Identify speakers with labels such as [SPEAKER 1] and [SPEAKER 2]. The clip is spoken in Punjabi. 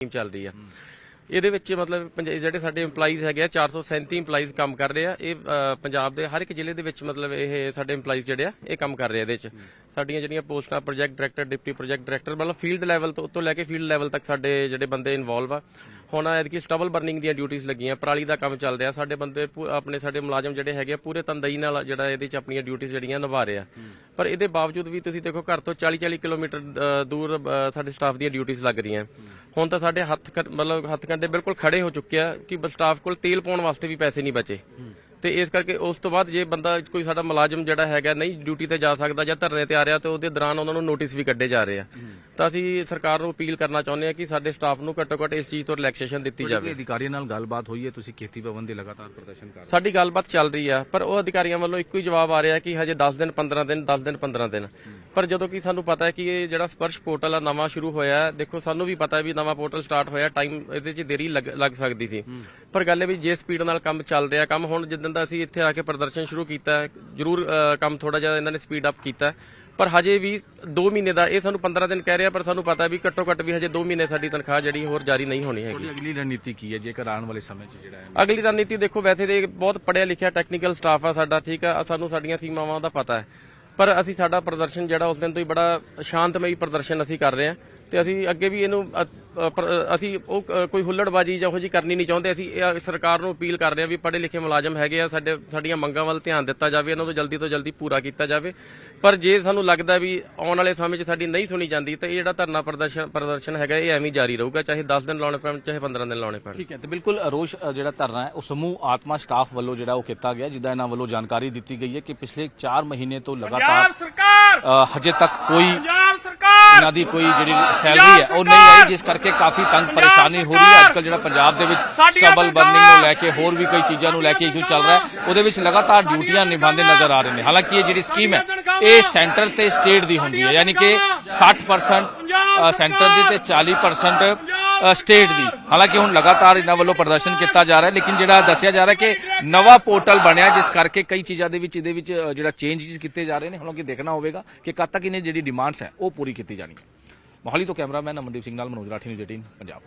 [SPEAKER 1] ਸਕੀਮ ਚੱਲ ਰਹੀ ਆ। ਇਹਦੇ ਵਿੱਚ ਮਤਲਬ ਪੰਜ- ਜਿਹੜੇ ਸਾਡੇ EMPLOYEES ਹੈਗੇ ਆ 437 EMPLOYEES ਕੰਮ ਕਰ ਰਹੇ ਆ। ਇਹ ਅ, ਪੰਜਾਬ ਦੇ ਹਰ ਇੱਕ ਜ਼ਿਲ੍ਹੇ ਦੇ ਵਿੱਚ ਮਤਲਬ ਇਹ ਸਾਡੇ EMPLOYEES ਜਿਹੜੇ ਆ ਇਹ ਕੰਮ ਕਰ ਰਹੇ ਆ ਇਹਦੇ ਵਿੱਚ। ਸਾਡੀਆਂ ਜਿਹੜੀਆਂ ਪੋਸਟਾਂ project director deputy project director ਮਤਲਬ ਫੀਲਡ ਲੈਵਲ ਤੋਂ ਤੋਂ ਲੈ ਕੇ ਫੀਲਡ ਲੈਵਲ ਤੱਕ ਸਾਡੇ ਜਿਹੜੇ ਬੰਦੇ ਇਨਵੋਲਵ ਆ। ਹੁਣ ਐਤਕੀ ਸਟਬਲ ਬਰਨਿੰਗ ਦੀਆਂ ਡਿਊਟੀਆਂ ਲੱਗੀਆਂ ਪਰਾਲੀ ਦਾ ਕੰਮ ਚੱਲ ਰਿਹਾ। ਸਾਡੇ ਬੰਦੇ ਪੂ- ਆਪਣੇ ਸਾਡੇ ਮੁਲਾਜ਼ਮ ਜਿਹੜੇ ਹੈਗੇ ਆ ਪੂਰੇ ਤੰਦਈ ਨਾਲ ਜਿਹੜਾ ਇਹਦੇ ਚ ਆਪਣੀਆਂ ਡਿਊਟੀਆਂ ਜਿਹੜੀਆਂ ਨਿਭਾ ਰਹੇ ਆ। ਪਰ ਇਹਦੇ ਬਾਵਜੂਦ ਵੀ ਤੁਸੀਂ ਦੇਖੋ ਘਰ ਤੋਂ 40 40 ਕਿਲੋਮੀਟਰ ਅ, ਦੂਰ ਅ, ਸਾਡੇ ਸਟਾਫ ਦੀਆਂ ਡਿਊਟੀਆਂ ਲੱਗ ਰਹੀਆਂ। ਹੁਣ ਤਾਂ ਸਾਡੇ ਹੱਥ ਕ- ਮਤਲਬ ਹੱਥ ਕੰਡੇ ਬਿਲਕੁਲ ਖੜੇ ਹੋ ਚੁੱਕੇ ਆ ਕਿ ਸਟਾਫ ਕੋਲ ਤੇਲ ਪਾਉਣ ਵਾਸਤੇ ਵੀ ਪੈਸੇ ਨਹੀਂ ਬਚੇ। ਤੇ ਇਸ ਕਰਕੇ ਉਸ ਤੋਂ ਬਾਅਦ ਜੇ ਬੰਦਾ ਕੋਈ ਸਾਡਾ ਮੁਲਾਜ਼ਮ ਜਿਹੜਾ ਹੈਗਾ ਨਹੀਂ ਡਿਊਟੀ ਤੇ ਜਾ ਸਕਦਾ ਜਾਂ ਧਰਨੇ ਤੇ ਆ ਰਿਹਾ ਤੇ ਉਹਦੇ ਦੌਰਾਨ ਉਹਨਾਂ ਨੂੰ ਨੋਟਿਸ ਵੀ ਕੱਢੇ ਜਾ ਰਹੇ ਆ। ਤਾਂ ਅਸੀਂ ਸਰਕਾਰ ਨੂੰ ਅਪੀਲ ਕਰਨਾ ਚਾਹੁੰਦੇ ਆ ਕਿ ਸਾਡੇ ਸਟਾਫ ਨੂੰ ਘੱਟੋ ਘੱਟ ਇਸ ਚੀਜ਼ ਤੋਂ ਰਿਲੈਕਸੇਸ਼ਨ ਦਿੱਤੀ ਜਾਵੇ।
[SPEAKER 2] ਅਧਿਕਾਰੀਆਂ ਨਾਲ ਗੱਲਬਾਤ ਹੋਈ ਹੈ? ਤੁਸੀਂ ਖੇਤੀ ਭਵਨ ਦੇ ਲਗਾਤਾਰ ਪ੍ਰਦਰਸ਼ਨ ਕਰ ਰਹੇ
[SPEAKER 1] ਸਾਡੀ ਗੱਲਬਾਤ ਚੱਲ ਰਹੀ ਆ ਪਰ ਉਹ ਅਧਿਕਾਰੀਆਂ ਵੱਲੋਂ ਇੱਕੋ ਹੀ ਜਵਾਬ ਆ ਰਿਹਾ ਕਿ ਹਜੇ 10 ਦਿਨ 15 ਦਿਨ 10 ਦਿਨ 15 ਦਿਨ। ਪਰ ਜਦੋਂ ਕਿ ਸਾਨੂੰ ਪਤਾ ਹੈ ਕਿ ਇਹ ਜਿਹੜਾ ਸਪਰਸ਼ ਪੋਰਟਲ ਆ ਨਵਾਂ ਸ਼ੁਰੂ ਹੋਇਆ ਹੈ ਦੇਖੋ ਸਾਨੂੰ ਵੀ ਪਤਾ ਹੈ ਵੀ ਨਵਾਂ ਪੋਰਟਲ ਸਟਾਰਟ ਹੋਇਆ ਟਾਈਮ ਇਹਦੇ 'ਚ ਦੇਰੀ ਲੱਗ ਲੱਗ ਸਕਦੀ ਸੀ। ਪਰ ਗੱਲ ਇਹ ਵੀ ਜੇ ਸਪੀਡ ਨਾਲ ਕੰਮ ਚੱਲ ਰਿਹਾ ਕੰਮ ਹੁਣ ਜਿੱਦਣ ਦਾ ਅਸੀਂ ਇੱਥੇ ਆ ਕੇ ਪ੍ਰਦਰਸ਼ਨ ਸ਼ੁਰੂ ਕੀਤਾ ਹੈ ਜਰੂਰ ਅ, ਕੰਮ ਥੋੜਾ ਜਿਹਾ ਇਹਨਾਂ ਨੇ ਸਪੀਡ ਅਪ ਕੀਤਾ ਹੈ, ਪਰ ਹਜੇ ਵੀ 2 ਮਹੀਨੇ ਦਾ ਇਹ ਸਾਨੂੰ 15 ਦਿਨ ਕਹਿ ਰਿਹਾ ਪਰ ਸਾਨੂੰ ਪਤਾ ਵੀ ਘੱਟੋ ਘੱਟ ਵੀ ਹਜੇ 2 ਮਹੀਨੇ ਸਾਡੀ ਤਨਖਾਹ ਜਿਹੜੀ ਹੋਰ ਜਾਰੀ ਨਹੀਂ ਹੋਣੀ ਹੈਗੀ।
[SPEAKER 2] ਤੁਹਾਡੀ ਅਗਲੀ ਰਣਨੀਤੀ ਕੀ ਹੈ ਜੇਕਰ ਆਉਣ ਵਾਲੇ ਸਮੇਂ 'ਚ ਜਿਹੜਾ ਹੈ?
[SPEAKER 1] ਅਗਲੀ ਰਣਨੀਤੀ ਦੇਖੋ ਵੈਸੇ ਤੇ ਬਹੁਤ ਪੜਿਆ ਲਿਖਿਆ ਟੈਕਨੀਕਲ ਸਟਾਫ ਆ ਸਾਡਾ ਠੀਕ ਆ ਸਾਨੂੰ ਸਾਡੀਆਂ ਸੀਮਾਵਾਂ ਦਾ ਪਤਾ ਹੈ। ਪਰ ਅਸੀਂ ਸਾਡਾ ਪ੍ਰਦਰਸ਼ਨ ਜਿਹੜਾ ਉਸ ਦਿਨ ਤੋਂ ਹੀ ਬੜਾ ਸ਼ਾਂਤਮਈ ਪ੍ਰਦਰਸ਼ਨ ਅਸੀਂ ਕਰ ਰਹੇ ਹਾਂ। ਤੇ ਅਸੀਂ ਅੱਗੇ ਵੀ ਇਹਨੂੰ ਅਸੀਂ ਉਹ ਕੋਈ ਹੁੱਲੜਬਾਜੀ ਜਾਂ ਉਹ ਜੀ ਕਰਨੀ ਨਹੀਂ ਚਾਹੁੰਦੇ। ਅਸੀਂ ਇਹ ਸਰਕਾਰ ਨੂੰ ਅਪੀਲ ਕਰ ਰਹੇ ਹਾਂ ਵੀ ਪੜ੍ਹੇ ਲਿਖੇ ਮੁਲਾਜ਼ਮ ਹੈਗੇ ਆ ਸਾਡੇ ਸਾਡੀਆਂ ਮੰਗਾਂ ਵੱਲ ਧਿਆਨ ਦਿੱਤਾ ਜਾਵੇ ਇਹਨਾਂ ਨੂੰ ਜਲਦੀ ਤੋਂ ਜਲਦੀ ਪੂਰਾ ਕੀਤਾ ਜਾਵੇ। ਪਰ ਜੇ ਸਾਨੂੰ ਲੱਗਦਾ ਵੀ ਆਉਣ ਵਾਲੇ ਸਮੇਂ 'ਚ ਸਾਡੀ ਨਹੀਂ ਸੁਣੀ ਜਾਂਦੀ ਤਾਂ ਇਹ ਜਿਹੜਾ ਧਰਨਾ ਪ੍ਰਦਰਸ਼ਨ ਪ੍ਰਦਰਸ਼ਨ ਹੈਗਾ ਇਹ ਐਵੇਂ ਜਾਰੀ ਰਹੂਗਾ ਚਾਹੇ 10 ਦਿਨ ਲਾਉਣੇ ਪੈਣ ਚਾਹੇ 15 ਦਿਨ ਲਾਉਣੇ ਪੈਣ।
[SPEAKER 2] ਠੀਕ ਹੈ ਤੇ ਬਿਲਕੁਲ ਰੋਸ਼ ਜਿਹੜਾ ਧਰਨਾ ਹੈ ਉਹ ਸਮੂਹ ਆਤਮਾ ਸਟਾਫ ਵੱਲੋਂ ਜਿਹੜਾ ਉਹ ਕੀਤਾ ਗਿਆ ਜਿੱਦਾਂ ਇਹਨਾਂ ਵੱਲੋਂ ਜਾਣਕਾਰੀ ਦਿੱਤੀ ਗਈ ਹੈ ਕਿ ਪਿਛਲੇ 4 ਮਹੀਨੇ ਤੋਂ ਲਗਾਤਾਰ ਹਜੇ ਤੱਕ ਕੋਈ
[SPEAKER 3] ਪੰਜਾਬ ਸਰਕਾਰ!
[SPEAKER 2] ਇਹਨਾਂ ਦੀ ਕੋਈ ਜਿਹੜੀ ਸੈਲਰੀ ਹੈ ਉਹ ਨਹੀਂ ਆਈ ਜਿਸ ਕਰਕੇ ਕਾਫੀ ਤੰਗ ਪਰੇਸ਼ਾਨੀ ਹੋ ਰਹੀ ਹੈ। ਅੱਜਕੱਲ ਜਿਹੜਾ ਪੰਜਾਬ ਦੇ ਵਿੱਚ ਸਟਬਲ ਬਰਨਿੰਗ ਨੂੰ ਲੈ ਕੇ ਹੋਰ ਵੀ ਕਈ ਚੀਜ਼ਾਂ ਨੂੰ ਲੈ ਕੇ ਇਸ਼ੂ ਚੱਲ ਰਿਹਾ ਹੈ ਉਹਦੇ ਵਿੱਚ ਲਗਾਤਾਰ ਡਿਊਟੀਆਂ ਨਿਭਾਉਂਦੇ ਨਜ਼ਰ ਆ ਰਹੇ ਨੇ। ਹਾਲਾਂਕਿ ਇਹ ਜਿਹੜੀ ਸਕੀਮ ਹੈ ਇਹ ਸੈਂਟਰ ਤੇ ਸਟੇਟ ਦੀ ਹੁੰਦੀ ਹੈ ਯਾਨੀ ਕਿ 60% ਅ, ਸੈਂਟਰ ਦੀ ਤੇ 40% ਅ, ਸਟੇਟ ਦੀ। ਹਾਲਾਂਕਿ ਹੁਣ ਲਗਾਤਾਰ ਇਹਨਾਂ ਵੱਲੋਂ ਪ੍ਰਦਰਸ਼ਨ ਕੀਤਾ ਜਾ ਰਿਹਾ ਹੈ ਲੇਕਿਨ ਜਿਹੜਾ ਦੱਸਿਆ ਜਾ ਰਿਹਾ ਕਿ ਨਵਾਂ ਪੋਰਟਲ ਬਣਿਆ, ਜਿਸ ਕਰਕੇ ਕਈ ਚੀਜ਼ਾਂ ਦੇ ਵਿੱਚ, ਇਹਦੇ ਵਿੱਚ ਜਿਹੜਾ ਚੇਂਜਸ ਕੀਤੇ ਜਾ ਰਹੇ ਨੇ ਹਾਲਾਂਕਿ ਦੇਖਣਾ ਹੋਵੇਗਾ ਕਿ ਕਦ ਤੱਕ ਇਹਨੇ ਜਿਹੜੀ ਡਿਮਾਂਡਸ ਹੈ, ਉਹ ਪੂਰੀ ਕੀਤੀ ਜਾਣੀ ਹੈ। ਮੋਹਾਲੀ ਤੋਂ ਕੈਮਰਾਮੈਨ ਅਮਨਦੀਪ ਸਿੰਘ ਨਾਲ ਮਨੋਜ ਰਾਠੀ, ਨਿਊਜ਼ 18 ਪੰਜਾਬ।